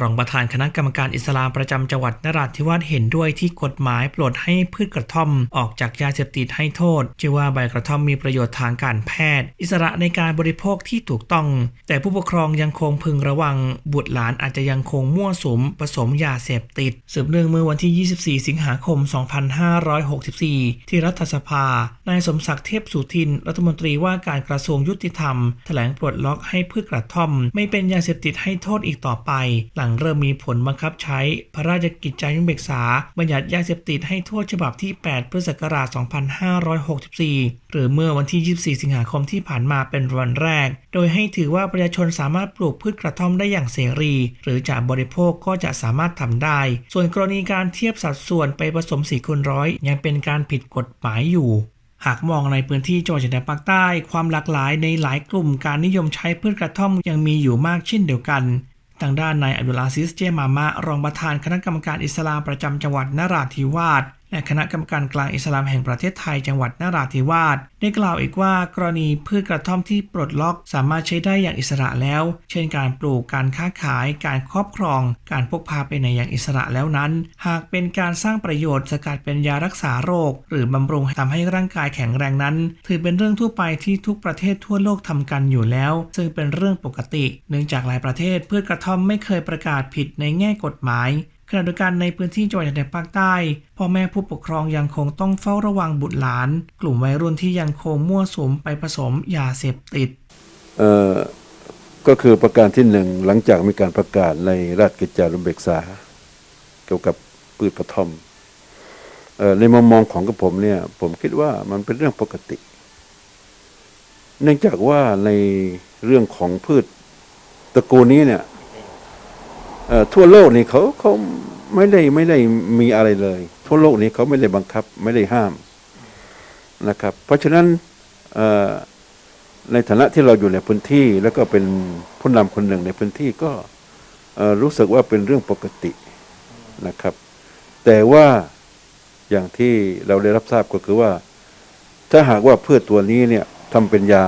รองประธานคณะกรรมการอิสลามประจำจังหวัดนราธิวาสเห็นด้วยที่กฎหมายปลดให้พืชกระท่อมออกจากยาเสพติดให้โทษเชื่อว่าใบกระท่อมมีประโยชน์ทางการแพทย์ อิสระในการบริโภคที่ถูกต้อง แต่ผู้ปกครองยังคงพึงระวัง บุตรหลานอาจจะยังคงมั่วสุมผสมยาเสพติดสืบเนื่องเมื่อวันที่ 24 สิงหาคม 2564 ที่รัฐสภา นายสมศักดิ์เทพสุทิน รัฐมนตรีว่าการกระทรวงยุติธรรม แถลงปลดล็อกให้พืชกระท่อม ไม่เป็นยาเสพติดให้โทษอีกต่อไป หลังเริ่มมีผลบังคับใช้พระราชกิจจานุเบกษา บัญญัติยาเสพติดให้โทษฉบับที่ 8พฤศจิกราช2564 หรือเมื่อวันที่ 24 สิงหาคมที่ผ่านมาเป็นวันแรก โดยให้ถือว่าประชาชนสามารถปลูกพืชกระท่อมได้อย่างเสรี หรือจะบริโภคก็จะสามารถทำได้ ส่วนกรณีการเทียบสัดส่วนไปผสมสีคูณร้อยยังเป็นการผิดกฎหมายอยู่หากมองในพื้นที่จังหวัดชายแดนภาคใต้ ความหลากหลายในหลายกลุ่มการนิยมใช้พืชกระท่อมยังมีอยู่มากเช่นเดียวกัน ทางด้านนายอับดุลอาซิสเจมามะรองประธานคณะกรรมการอิสลามประจำจังหวัดนราธิวาส คณะกรรมการกลางอิสลามแห่งประเทศไทยจังหวัดนราธิวาสได้กล่าวอีกว่ากรณีพืชกระท่อมที่ปลดล็อกสามารถใช้ได้อย่างอิสระแล้ว เช่นการปลูกการค้าขาย การครอบครอง การพกพาไปไหนอย่างอิสระแล้วนั้น หากเป็นการสร้างประโยชน์สกัดเป็นยารักษาโรค หรือบำรุงทำให้ร่างกายแข็งแรงนั้น ถือเป็นเรื่องทั่วไปที่ทุกประเทศทั่วโลกทำกันอยู่แล้ว ซึ่งเป็นเรื่องปกติ เนื่องจากหลายประเทศพืชกระท่อมไม่เคยประกาศผิดในแง่กฎหมาย ขณะเดียวกันในพื้นที่จังหวัดชายแดนภาคใต้ พ่อแม่ผู้ปกครองยังคงต้องเฝ้าระวังบุตรหลาน กลุ่มวัยรุ่นที่ยังคงมั่วสุมไปผสมยาเสพติดเอ่อก็คือประการที่หนึ่งหลังจากมีการประกาศในราชกิจจานุเบกษา เกี่ยวกับพืชกระท่อมเอ่อในมุมมองของกับผมเนี่ย ผมคิดว่ามันเป็นเรื่องปกติ เนื่องจากว่าในเรื่องของพืชตระกูลนี้เนี่ย ทั่วโลกนี่เขาเขาไม่ได้ไม่ได้มีอะไรเลย ทั่วโลกนี้เขาไม่ได้บังคับไม่ได้ห้ามนะครับ เพราะฉะนั้นเอ่อในฐานะที่เราอยู่ในพื้นที่แล้วก็เป็นผู้นำคนหนึ่งในพื้นที่ก็เอ่อรู้สึกว่าเป็นเรื่องปกตินะครับ แต่ว่าอย่างที่เราได้รับทราบก็คือว่า ถ้าหากว่าพืชตัวนี้เนี่ยทำเป็นยา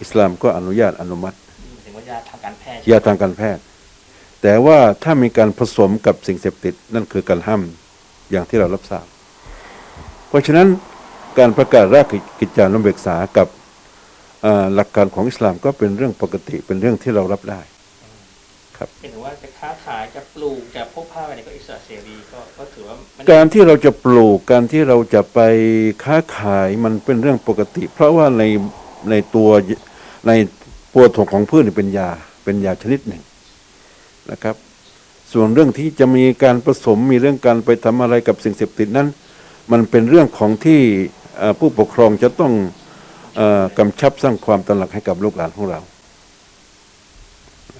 อิสลามก็อนุญาตอนุมัติถึงว่ายาทางการแพทย์ยาทางการแพทย์ แต่ว่าถ้ามีการผสมกับสิ่งเสพติดนั่นคือการห้ามอย่างที่เรารับทราบ เพราะฉะนั้นการประกาศราชกิจจานุเบกษากับเอ่อหลักการของอิสลามก็เป็นเรื่องปกติเป็นเรื่องที่เรารับได้เห็นว่าจะค้าขายจะปลูกจะพกพาไปไหนก็อิสระเสรีก็ก็ถือว่ามันการที่เราจะปลูกการที่เราจะไปค้าขายมันเป็นเรื่องปกติ เพราะว่าในในตัวในปัวถกของพืชนี่เป็นยาเป็นยาชนิดหนึ่ง นะครับ ส่วนเรื่องที่จะมีการผสมมีเรื่องการไปทำอะไรกับสิ่งเสพติดนั้น มันเป็นเรื่องของที่เอ่อผู้ปกครองจะต้องเอ่อกำชับสร้างความตระหนักให้กับลูกหลานของเรา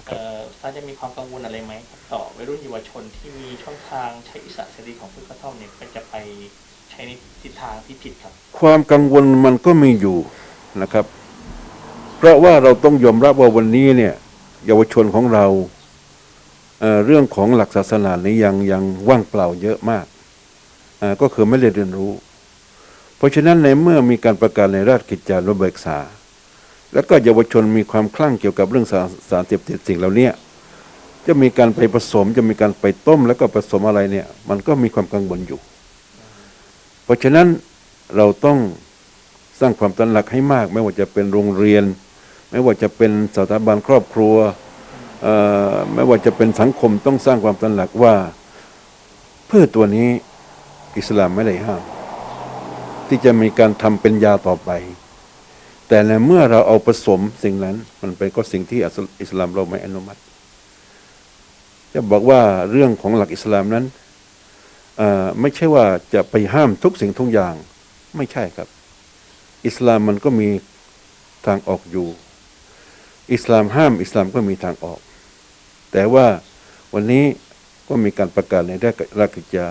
เอ่อท่านจะมีความกังวลอะไรไหมครับต่อวัยรุ่นเยาวชนที่มีช่องทางใช้อิสระเสรีของพืชกระท่อมเนี่ยก็จะไปใช้ในทิศทางที่ผิดครับ ความกังวลมันก็มีอยู่นะครับ เพราะว่าเราต้องยอมรับว่าวันนี้เนี่ย เยาวชนของเรา เเรื่องของหลักศาสนานี้ยังยังว่างเปล่าเยอะมากก็คือไม่ได้เรียนรู้ เพราะฉะนั้นในเมื่อมีการประกาศในราชกิจจานุเบกษา แล้วก็เยาวชนมีความคลั่งเกี่ยวกับเรื่องสารสารเสพติดสิ่งเหล่านี้จะมีการไปผสมจะมีการไปต้มแล้วก็ผสมอะไรเนี่ย มันก็มีความกังวลอยู่ เพราะฉะนั้นเราต้องสร้างความตระหนักให้มาก ไม่ว่าจะเป็นโรงเรียน ไม่ว่าจะเป็นสถาบันครอบครัว ไม่ว่าจะเป็นสังคมต้องสร้างความตระหนักว่าพืชตัวนี้อิสลามไม่ได้ห้าม ที่จะมีการทำเป็นยาต่อไป แต่ในเมื่อเราเอาผสมสิ่งนั้น มันเป็นก็สิ่งที่อิสลามเราไม่อนุมัติ จะบอกว่าเรื่องของหลักอิสลามนั้นไม่ใช่ว่าจะไปห้ามทุกสิ่งทุกอย่าง ไม่ใช่ครับ อิสลามมันก็มีทางออกอยู่ อิสลามห้าม อิสลามก็มีทางออก แต่ว่าวันนี้ก็มีการประกาศในราชกิจจา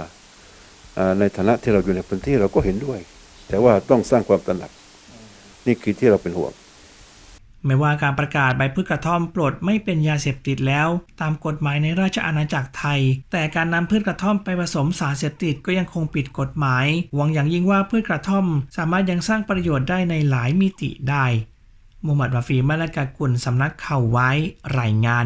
ในฐานะที่เราอยู่ในพื้นที่เราก็เห็นด้วย แต่ว่าต้องสร้างความตระหนัก นี่คือที่เราเป็นห่วงไม่ว่าการประกาศใบพืชกระท่อมปลดไม่เป็นยาเสพติดแล้ว ตามกฎหมายในราชอาณาจักรไทย แต่การนำพืชกระท่อมไปผสมสารเสพติดก็ยังคงผิดกฎหมาย หวังอย่างยิ่งว่าพืชกระท่อม สามารถยังสร้างประโยชน์ได้ในหลายมิติได้มุฮัมมัดวาฟีมาลกากุลสำนักข่าวไว้รายงาน